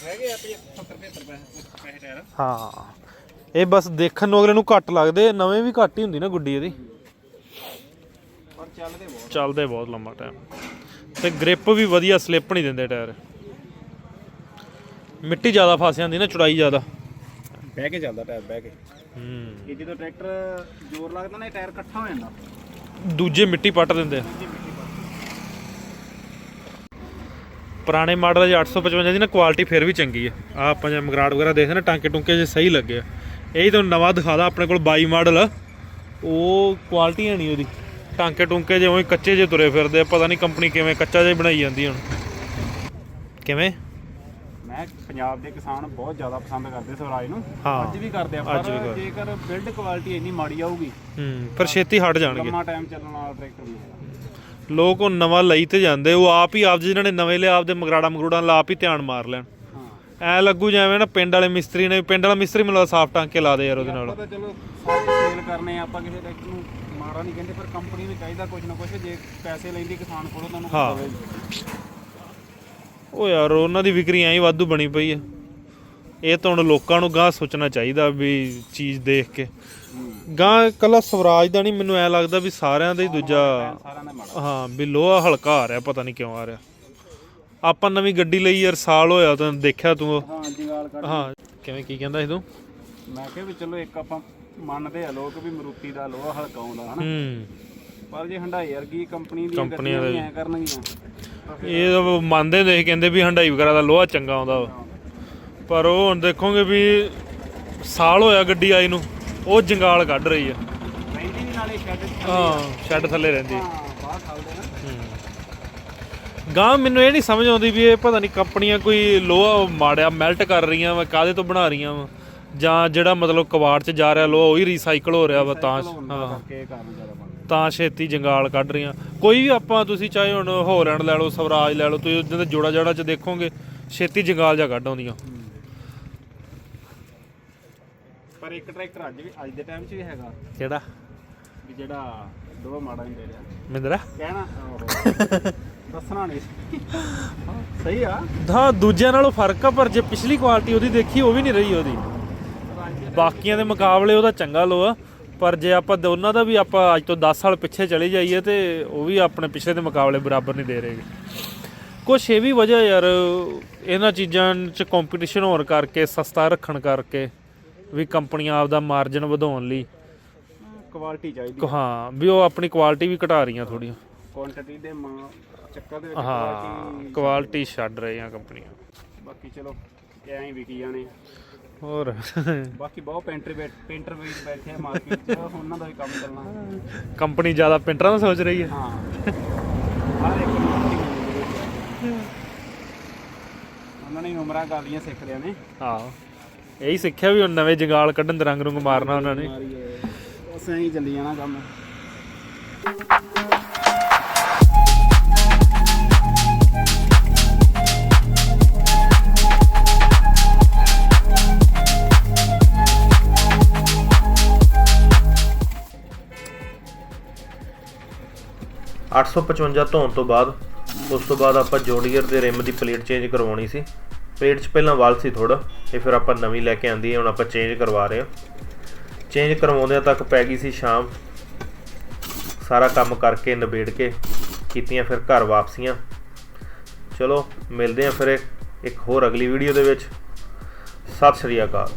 ਹੈਗੇ ਆ 70 75 ਪੈਸੇ ਪੈਸੇ ਟਾਇਰ। ਹਾਂ। ਇਹ ਬਸ ਦੇਖਣ ਨੂੰ ਅਗਲੇ ਨੂੰ ਘੱਟ ਲੱਗਦੇ ਨਵੇਂ ਵੀ ਘੱਟ ਹੀ ਹੁੰਦੀ ਨਾ ਗੁੱਡੀ ਇਹਦੀ। ਪਰ ਚੱਲਦੇ ਬਹੁਤ। ਚੱਲਦੇ ਬਹੁਤ ਲੰਮਾ ਟਾਈਮ ਤੇ ਗ੍ਰਿਪ ਵੀ ਵਧੀਆ ਸਲਿੱਪ ਨਹੀਂ ਦਿੰਦੇ ਟਾਇਰ। ਮਿੱਟੀ ਜ਼ਿਆਦਾ ਫਸ ਜਾਂਦੀ ਨਾ ਚੁੜਾਈ ਜ਼ਿਆਦਾ। ਬਹਿ ਕੇ ਚੱਲਦਾ ਟਾਇਰ ਬਹਿ ਕੇ। ਹੂੰ। ਇਹ ਜਦੋਂ ਟਰੈਕਟਰ ਜ਼ੋਰ ਲੱਗਦਾ ਨਾ ਇਹ ਟਾਇਰ ਇਕੱਠਾ ਹੋ ਜਾਂਦਾ। ਦੂਜੇ ਮਿੱਟੀ ਪੱਟ ਦਿੰਦੇ ਆ। ਪੁਰਾਣੇ ਮਾਡਲ 'ਚ 855 ਦੀ ਨਾ ਕੁਆਲਿਟੀ ਫਿਰ ਵੀ ਚੰਗੀ ਆ। ਆ ਆਪਾਂ ਜੇ ਮਗਰਾਟ ਵਗੈਰਾ ਦੇਖਦੇ ਨਾ ਟਾਂਕੇ ਟੁੰਕੇ ਜੇ ਸਹੀ ਲੱਗੇ ਆ। ਇਹ ਹੀ ਤੁਹਾਨੂੰ ਨਵਾਂ ਦਿਖਾਦਾ ਆਪਣੇ ਕੋਲ 22 ਮਾਡਲ ਉਹ ਕੁਆਲਿਟੀ ਹੈ ਨਹੀਂ ਉਹਦੀ। ਟਾਂਕੇ ਟੁੰਕੇ ਜੇ ਉਵੇਂ ਕੱਚੇ ਜੇ ਤੁਰੇ ਫਿਰਦੇ ਆ ਪਤਾ ਨਹੀਂ ਕੰਪਨੀ ਕਿਵੇਂ ਕੱਚਾ ਜਿਹਾ ਹੀ ਬਣਾਈ ਜਾਂਦੀ ਹੁਣ। ਕਿਵੇਂ? ਮੈਂ ਪੰਜਾਬ ਦੇ ਕਿਸਾਨ ਬਹੁਤ ਜ਼ਿਆਦਾ ਪਸੰਦ ਕਰਦੇ ਸਵਰਾਜ ਨੂੰ ਹਾਂ। ਅੱਜ ਵੀ ਕਰਦੇ ਆ ਅੱਜ ਵੀ ਪਰ ਕਰਦੇ। ਜੇਕਰ ਬਿਲਡ ਕੁਆਲਿਟੀ ਇੰਨੀ ਮਾੜੀ ਆਊਗੀ ਹੂੰ ਪਰ ਛੇਤੀ ਹਟ ਜਾਣਗੇ ਲੰਮਾ ਟਾਈਮ ਚੱਲਣ ਵਾਲਾ ਟਰੈਕਟਰ ਨਹੀਂ ਹੈਗਾ ਲੋਕ ਉਹ ਨਵਾਂ ਲਈ ਤੇ ਜਾਂਦੇ ਉਹ ਆਪ ਹੀ ਆਪ ਜਿਹਨਾਂ ਨੇ ਨਵੇਂ ਲਿਆ ਆਪਦੇ ਮਗਰਾੜਾ ਮਗਰੂੜਾ ਲਾ ਆਪ ਹੀ ਧਿਆਨ ਮਾਰ ਲੈਣ ਹਾਂ ਐ ਲੱਗੂ ਜਿਵੇਂ ਨਾ ਪਿੰਡ ਵਾਲੇ ਮਿਸਤਰੀ ਨੇ ਪਿੰਡ ਵਾਲਾ ਮਿਸਤਰੀ ਮੈਨੂੰ ਲੱਗਦਾ ਸਾਫ਼ ਟਾਂਕੇ ਲਾ ਦੇ ਯਾਰ ਉਹਦੇ ਨਾਲ ਆਪਾਂ ਤਾਂ ਚਲੋ ਸਾਰੇ ਸੇਲ ਕਰਨੇ ਆ ਆਪਾਂ ਕਿਸੇ ਟਰੈਕਟਰ ਨੂੰ ਮਾੜਾ ਨਹੀਂ ਕਹਿੰਦੇ ਪਰ ਕੰਪਨੀ ਨੂੰ ਚਾਹੀਦਾ ਕੁਝ ਨਾ ਕੁਝ ਜੇ ਪੈਸੇ ਲੈਂਦੀ ਕਿਸਾਨ ਕੋਲੋਂ ਤਾਂ ਉਹਨੂੰ ਹਾਂ। ਉਹ ਯਾਰ ਉਹਨਾਂ ਦੀ ਵਿਕਰੀ ਐਂ ਹੀ ਵਾਧੂ ਬਣੀ ਪਈ ਆ। ਇਹ ਤਾਂ ਹੁਣ ਲੋਕਾਂ ਨੂੰ ਗਾਂ ਸੋਚਣਾ ਚਾਹੀਦਾ ਵੀ ਚੀਜ਼ ਦੇਖ ਕੇ। ਗਾਂ ਕੱਲਾ ਸਵਰਾਜ ਦਾ ਨਹੀਂ ਮੈਨੂੰ ਐ ਲੱਗਦਾ ਵੀ ਸਾਰਿਆਂ ਦਾ ਹੀ ਦੂਜਾ ਹਾਂ ਵੀ ਲੋਹਾ ਹਲਕਾ ਆ ਰਿਹਾ ਪਤਾ ਨਹੀਂ ਕਿਉਂ ਆ ਰਿਹਾ। ਆਪਾਂ ਨਵੀਂ ਗੱਡੀ ਲਈ ਯਾਰ ਸਾਲ ਹੋਇਆ ਤਾਂ ਦੇਖਿਆ ਤੂੰ। ਹਾਂ ਜੰਗਾਲ ਕੱਢ ਹਾਂ ਕਿਵੇਂ ਕੀ ਕਹਿੰਦਾ ਸੀ ਤੂੰ? ਮੈਂ ਕਿਹਾ ਵੀ ਚਲੋ ਇੱਕ ਆਪਾਂ ਮੰਨਦੇ ਆ ਲੋਕ ਵੀ ਮਰੂਤੀ ਦਾ ਲੋਹਾ ਹਲਕਾ ਆਉਂਦਾ ਹਨਾ। ਹੂੰ। ਪਰ ਜੇ ਹੰਡਾਈ ਵਰਗੀ ਕੰਪਨੀ ਦੀ ਕੰਪਨੀਆਂ ਦਾ- ਐ ਕਰਨਗੀਆਂ? ਇਹ ਤਾਂ ਮੰਨਦੇ ਨੇ ਕਹਿੰਦੇ ਵੀ ਹੰਡਾਈ ਵਗੈਰਾ ਦਾ ਲੋਹਾ ਚੰਗਾ ਆਉਂਦਾ ਵਾ। ਪਰ ਉਹ ਹੁਣ ਦੇਖੋਗੇ ਵੀ ਸਾਲ ਹੋਇਆ ਗੱਡੀ ਆਈ ਨੂੰ ਉਹ ਜੰਗਾਲ ਕੱਢ ਰਹੀ ਆ। ਰਹਿੰਦੀ ਵੀ ਨਾਲੇ ਸ਼ੈੱਡ ਹਾਂ ਸ਼ੈੱਡ ਥੱਲੇ ਰਹਿੰਦੀ। ਹਾਂ ਬਾਹਰ ਖਾਲਦੇ ਨਾ ਗਾਂ ਮੈਨੂੰ ਇਹ ਨਹੀਂ ਸਮਝ ਆਉਂਦੀ ਵੀ ਇਹ ਪਤਾ ਨਹੀਂ ਕੰਪਨੀਆਂ ਕੋਈ ਲੋਹਾ ਮਾੜਿਆ ਮੈਲਟ ਕਰ ਰਹੀਆਂ ਵਾ ਕਾਦੇ ਤੋਂ ਬਣਾ ਰਹੀਆਂ ਵਾ। ਜਾਂ ਜਿਹੜਾ ਮਤਲਬ ਕਬਾੜ 'ਚ ਜਾ ਰਿਹਾ ਲੋਹਾ ਉਹੀ ਰੀਸਾਈਕਲ ਹੋ ਰਿਹਾ ਵਾ ਤਾਂ ਹਾਂ। ਤਾਂ ਛੇਤੀ ਜੰਗਾਲ ਕੱਢ ਰਹੀਆਂ। ਕੋਈ ਵੀ ਆਪਾਂ ਤੁਸੀਂ ਚਾਹੇ ਹੁਣ ਹੋਲੈਂਡ ਲੈ ਲਓ ਸਵਰਾਜ ਲੈ ਲਓ ਤੁਸੀਂ ਉਹਦੇ ਜੋੜਾ ਜੜਾ 'ਚ ਦੇਖੋਗੇ ਛੇਤੀ ਜੰਗਾਲ ਜਾ ਕੱਢ ਆਉਂਦੀਆਂ। ਪਰ ਇੱਕ ਟਰੈਕਟਰ ਅੱਜ ਵੀ ਅੱਜ ਦੇ ਟਾਈਮ 'ਚ ਵੀ ਹੈਗਾ। ਕਿਹੜਾ? ਵੀ ਜਿਹੜਾ ਦੋ ਮਾੜਾ ਨਹੀਂ ਦੇ ਰਿਹਾ ਮਿੰਦਰਾ ਕਹਿਣਾ ਉਹ ਦੱਸਣਾ ਨਹੀਂ। ਸਹੀ ਆ। ਹਾਂ ਦੂਜਿਆਂ ਨਾਲੋਂ ਫ਼ਰਕ ਆ ਪਰ ਜੇ ਪਿਛਲੀ ਕੁਆਲਿਟੀ ਉਹਦੀ ਦੇਖੀ ਉਹ ਵੀ ਨਹੀਂ ਰਹੀ ਉਹਦੀ। ਬਾਕੀਆਂ ਦੇ ਮੁਕਾਬਲੇ ਉਹਦਾ ਚੰਗਾ ਲੋਹਾ ਪਰ ਜੇ ਆਪਾਂ ਦੋਨਾਂ ਦਾ ਵੀ ਆਪਾਂ ਅੱਜ ਤੋਂ 10 ਸਾਲ ਪਿੱਛੇ ਚਲੇ ਜਾਈਏ ਤੇ ਉਹ ਵੀ ਆਪਣੇ ਪਿਛਲੇ ਦੇ ਮੁਕਾਬਲੇ ਬਰਾਬਰ ਨਹੀਂ ਦੇ ਰਹੇਗੇ। ਕੁਛ ਇਹ ਵੀ ਵਜ੍ਹਾ ਯਾਰ ਇਹਨਾਂ ਚੀਜ਼ਾਂ 'ਚ ਕੰਪੀਟੀਸ਼ਨ ਹੋਣ ਕਰਕੇ ਸਸਤਾ ਰੱਖਣ ਕਰਕੇ ਵੀ ਕੰਪਨੀਆਂ ਆਪਦਾ ਮਾਰਜਨ ਵਧਾਉਣ ਲਈ ਕੁਆਲਿਟੀ ਚਾਹੀਦੀ ਹਾਂ ਵੀ ਉਹ ਆਪਣੀ ਕੁਆਲਿਟੀ ਵੀ ਘਟਾ ਰਹੀਆਂ ਥੋੜੀਆਂ ਕੁਆਂਟੀਟੀ ਦੇ ਮਾਂ ਚੱਕਰ ਦੇ ਵਿੱਚ ਹਾਂ ਕੁਆਲਿਟੀ ਛੱਡ ਰਹੀਆਂ ਕੰਪਨੀਆਂ। ਬਾਕੀ ਚਲੋ ਐਂ ਹੀ ਵਿਕੀ ਜਾਣੇ ਹੋਰ? ਬਾਕੀ ਬਹੁਤ ਪੈਂਟਰ ਪੈਂਟਰ ਵੀ ਬੈਠੇ ਆ ਮਾਰਕੀਟ 'ਚ ਉਹਨਾਂ ਦਾ ਵੀ ਕੰਮ ਚੱਲਣਾ। ਕੰਪਨੀ ਜ਼ਿਆਦਾ ਪਿੰਟਰਾਂ ਦਾ ਸੋਚ ਰਹੀ ਹੈ। ਹਾਂ। ਹਰ ਇੱਕ ਨੂੰ ਮੰਜ਼ਿਲ ਹੈ। ਉਹਨਾਂ ਨੇ ਉਮਰਾਂ ਗਾਲੀਆਂ ਸਿੱਖ ਲਿਆ ਨੇ। ਹਾਂ ਇਹੀ ਸਿੱਖਿਆ ਵੀ ਹੁਣ ਨਵੇਂ ਜੰਗਾਲ ਕੱਢਣ ਦੇ ਰੰਗ ਰੁੰਗ ਮਾਰਨਾ ਉਹਨਾਂ ਨੇ। ਮਾਰੀ ਹੈ। ਬਸ ਐਂ ਹੀ ਚੱਲੀ ਜਾਣਾ ਕੰਮ। ਅੱਠ ਸੌ ਪਚਵੰਜਾ ਧੋਣ ਤੋਂ ਬਾਅਦ, ਉਸ ਤੋਂ ਬਾਅਦ ਆਪਾਂ ਜੋਡੀਅਰ ਦੇ ਰਿਮ ਦੀ ਪਲੇਟ ਚੇਂਜ ਕਰਵਾਉਣੀ ਸੀ। ਪਲੇਟ 'ਚ ਪਹਿਲਾਂ ਵਾਲ ਸੀ ਥੋੜਾ ਇਹ ਫਿਰ ਆਪਾਂ ਨਵੀਂ ਲੈ ਕੇ ਆਂਦੀ ਹੈ, ਹੁਣ ਆਪਾਂ ਚੇਂਜ ਕਰਵਾ ਰਹੇ ਹਾਂ। ਚੇਂਜ ਕਰਵਾਉਂਦਿਆਂ ਤੱਕ ਪੈ ਗਈ ਸੀ ਸ਼ਾਮ। ਸਾਰਾ ਕੰਮ ਕਰਕੇ, ਨਿਬੇੜ ਕੇ ਕੀਤੀਆਂ ਫਿਰ ਘਰ ਵਾਪਸੀਆਂ। ਚਲੋ, ਮਿਲਦੇ ਹਾਂ ਫਿਰ ਇੱਕ ਹੋਰ ਅਗਲੀ ਵੀਡੀਓ ਦੇ ਵਿੱਚ। ਸਤਿ ਸ਼੍ਰੀ ਅਕਾਲ।